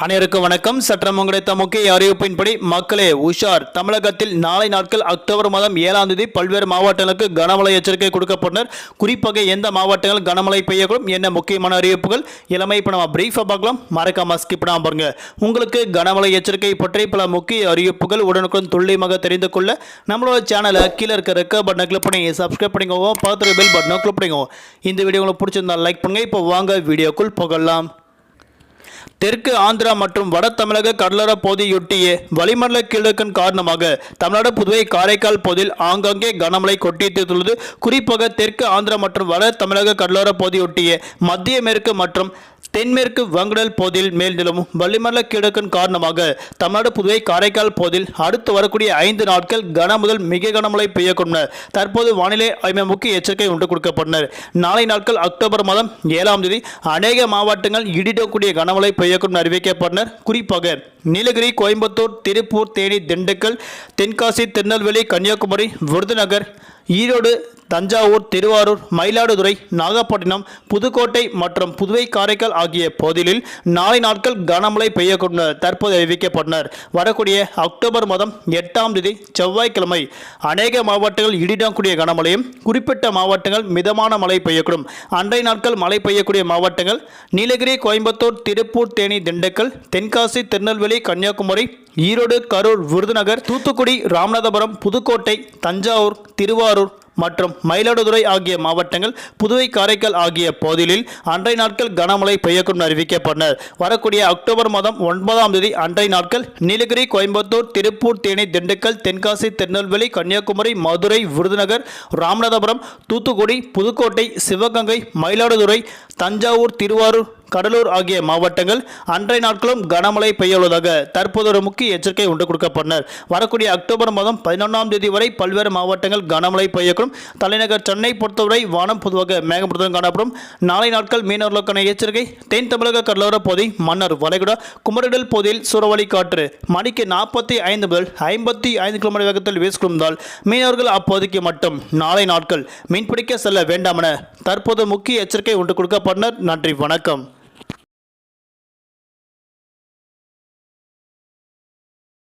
அனைவருக்கும் வணக்கம். சற்றம் கிடைத்த முக்கிய அறிவிப்பின்படி மக்களே உஷார். தமிழகத்தில் நாளை நாட்கள் அக்டோபர் மாதம் ஏழாம் தேதி பல்வேறு மாவட்டங்களுக்கு கனமழை எச்சரிக்கை கொடுக்கப்பட்டனர். குறிப்பாக எந்த மாவட்டங்கள் கனமழை பெய்யக்கூடும் என்ன முக்கியமான அறிவிப்புகள் இளமை இப்போ நம்ம பிரீஃபாக பார்க்கலாம். மறக்காம ஸ்கிப் பண்ணாமல் பாருங்க. உங்களுக்கு கனமழை எச்சரிக்கை பற்றி பல முக்கிய அறிவிப்புகள் உடனுக்குடன் துல்லியமாக தெரிந்து கொள்ள நம்மளோட சேனலை கீழே இருக்க ரெக்க பட்டனை கிளிக் பண்ணி சப்ஸ்கிரைப் பண்ணிக்கோங்க. பார்த்துட்டு பெல் பட்டனை கிளிக் பண்ணிக்கோங்க. இந்த வீடியோ உங்களுக்கு பிடிச்சிருந்தா லைக் பண்ணுங்க. இப்போ வாங்க வீடியோக்குள் போகலாம். தெற்கு ஆந்திரா மற்றும் வட தமிழக கடலோர பகுதியொட்டிய வளிமண்டல கிழக்கின் காரணமாக தமிழ்நாடு புதுவை காரைக்கால் பகுதியில் ஆங்காங்கே கனமழை கொட்டித்துள்ளது குறிப்பாக தெற்கு ஆந்திரா மற்றும் வட தமிழக கடலோர பகுதியொட்டிய மத்திய மேற்கு மற்றும் தென்மேற்கு வங்கடல் போதில் மேல் நிலவும் வளிமண்டல கிழக்கன் காரணமாக தமிழ்நாடு புதுவை காரைக்கால் போதில் அடுத்து வரக்கூடிய ஐந்து நாட்கள் கன முதல் மிக கனமழை பெய்யக்கூடும். தற்போது வானிலை ஆய்வு முக்கிய எச்சரிக்கை ஒன்று கொடுக்கப்பட்டனர். நாளை நாட்கள் அக்டோபர் மாதம் ஏழாம் தேதி அநேக மாவட்டங்கள் இடிடக்கூடிய கனமழை பெய்யக்கூடும் அறிவிக்கப்பட்டனர். குறிப்பாக நீலகிரி கோயம்புத்தூர் திருப்பூர் தேனி திண்டுக்கல் தென்காசி திருநெல்வேலி கன்னியாகுமரி விருதுநகர் ஈரோடு தஞ்சாவூர் திருவாரூர் மயிலாடுதுறை நாகப்பட்டினம் புதுக்கோட்டை மற்றும் புதுவை காரைக்கால் ஆகிய பகுதிகளில் நாளை நாட்கள் கனமழை பெய்யக்கூடும் தற்போது அறிவிக்கப்பட்டனர். வரக்கூடிய அக்டோபர் மாதம் எட்டாம் தேதி செவ்வாய்க்கிழமை அநேக மாவட்டங்கள் இடிடக்கூடிய கனமழையும் குறிப்பிட்ட மாவட்டங்கள் மிதமான மழை பெய்யக்கூடும். அன்றைய நாட்கள் மழை பெய்யக்கூடிய மாவட்டங்கள் நீலகிரி கோயம்புத்தூர் திருப்பூர் தேனி திண்டுக்கல் தென்காசி திருநெல்வேலி கன்னியாகுமரி ஈரோடு கரூர் விருதுநகர் தூத்துக்குடி ராமநாதபுரம் புதுக்கோட்டை தஞ்சாவூர் திருவாரூர் மற்றும் மயிலாடுதுறை ஆகிய மாவட்டங்கள் புதுவை காரைக்கால் ஆகிய பகுதிகளில் அன்றைய நாட்கள் கனமழை பெய்யக்கும் அறிவிக்கப்பட்டனர். வரக்கூடிய அக்டோபர் மாதம் ஒன்பதாம் தேதி அன்றைய நாட்கள் நீலகிரி கோயம்புத்தூர் திருப்பூர் தேனி திண்டுக்கல் தென்காசி திருநெல்வேலி கன்னியாகுமரி மதுரை விருதுநகர் ராமநாதபுரம் தூத்துக்குடி புதுக்கோட்டை சிவகங்கை மயிலாடுதுறை தஞ்சாவூர் திருவாரூர் கடலூர் ஆகிய மாவட்டங்கள் அன்றைய நாட்களும் கனமழை பெய்ய உள்ளதாக தற்போது ஒரு முக்கிய எச்சரிக்கை ஒன்று கொடுக்கப்பட்டனர். வரக்கூடிய அக்டோபர் மாதம் பதினொன்றாம் தேதி வரை பல்வேறு மாவட்டங்கள் கனமழை பெய்யக்கூடும். தலைநகர் சென்னை பொறுத்தவரை வானம் பொதுவாக மேகமூட்டத்துடன் காணப்படும். நாளை நாட்கள் மீனவர்களுக்கான எச்சரிக்கை. தென் தமிழக கடலோர பகுதி மன்னர் வளைகுடா குமரிடல் பகுதியில் சூறாவளி காற்று மணிக்கு நாற்பத்தி ஐந்து முதல் ஐம்பத்தி ஐந்து கிலோமீட்டர் வேகத்தில் வீசிக்கொண்டால் மீனவர்கள் அப்போதைக்கு மட்டும் நாளை நாட்கள் மீன்பிடிக்க செல்ல வேண்டாம் என தற்போது முக்கிய எச்சரிக்கை ஒன்று கொடுக்கப்பட்டனர். நன்றி வணக்கம்.